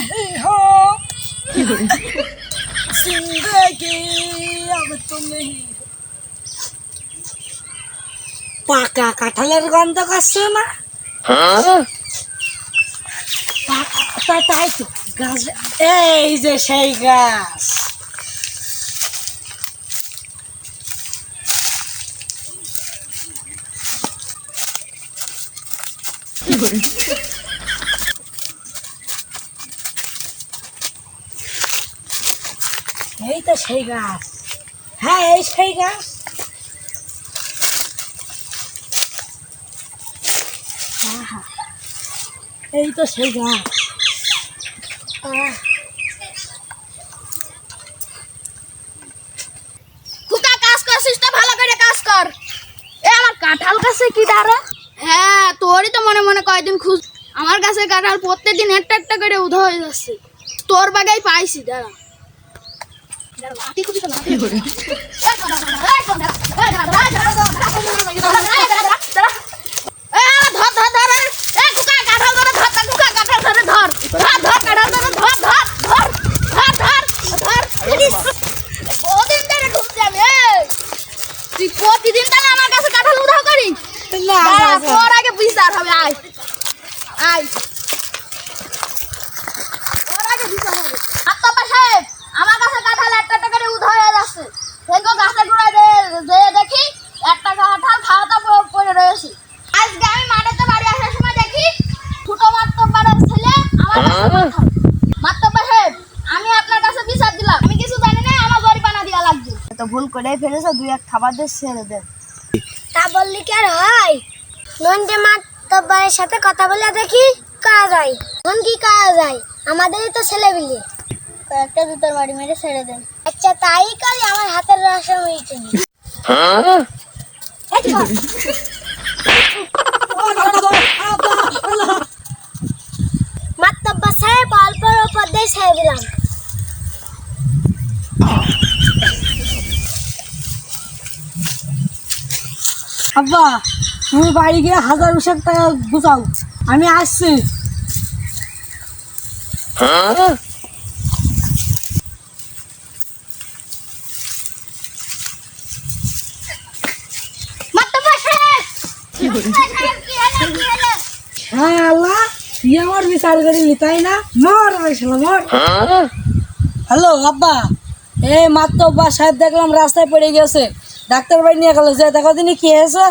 नहीं हो जिंदगी अब तुम नहीं हो। পাকা কাঁঠালের গন্ধ করছে না পাকা তা- তাই তো গাছ এই যে সেই গাছ এই তো সেই গাছ। হ্যাঁ এই সেই গাছ। এই তো সেই গাছ। কাজ করছিস তো? ভালো করে কাজ কর। এ আমার কাঁঠাল গাছে কি দাঁড়া? হ্যাঁ তোরই তো মনে মনে কয়দিন খুঁজ আমার কাছে কাঁঠাল প্রত্যেকদিন একটা একটা করে উধা হয়ে যাচ্ছে। তোর বাগাই পাইছি দাঁড়া। তুই প্রতিদিন তাহলে আমার কাছে কাঁঠাল উধাও করিস। তোর আগে বিচার হবে আয় আয় তোর আগে বিচার হবে আত্মপা সাহেব আমার কাছে কাঁঠাল একটা একটা করে উধাও হয়ে যাচ্ছে সেগুলো গাছের গোড়ায় যে- যে দেখি একটা কাঁঠাল খাওয়াটা প- পড়ে রয়েছে আজকে আমি মাঠেতে বাড়ি আসার সময় দেখি ছোট মাত্তব্বারের ছেলে আমার কাছে কাঁঠাল। মাত্তব্বা সাহেব আমি আপনার কাছে বিচার দিলাম আমি কিছু জানি না আমার জরিমানা দেওয়া লাগবে তো ভুল করে ফেলেছে, দুই এক খাবার দিয়ে ছেড়ে দেন তা বললি কি আর হয়? নন্দে মা তব্বারের সাথে কথা বলে দেখি কারা যায়। কোন কি কারা যায়? আমাদেরই তো ছেলে বিলে কয়েকটা জুতোর বাড়ি মেরে ছেড়ে দেন। আচ্ছা তাই করি, আমার হাতের রসম হয়েছে মাত্তব্বা সাহেব অল্প উপর দিয়ে ছেড়ে দিলাম। আব্বা তুমি বাড়ি গিয়ে হাজার বিশেক টাকা গুছাও আমি আসছি? হ্যাঁ আল্লাহ তুই আমার বিচার করিনি তাই না? মর হয়েছিল মর। হ্যালো আব্বা এই মাত্র সাহেব দেখলাম রাস্তায় পড়ে গেছে। ডাক্তার বাড়ি নিয়ে গেল যে দেখো দিনই কি হয়েছে?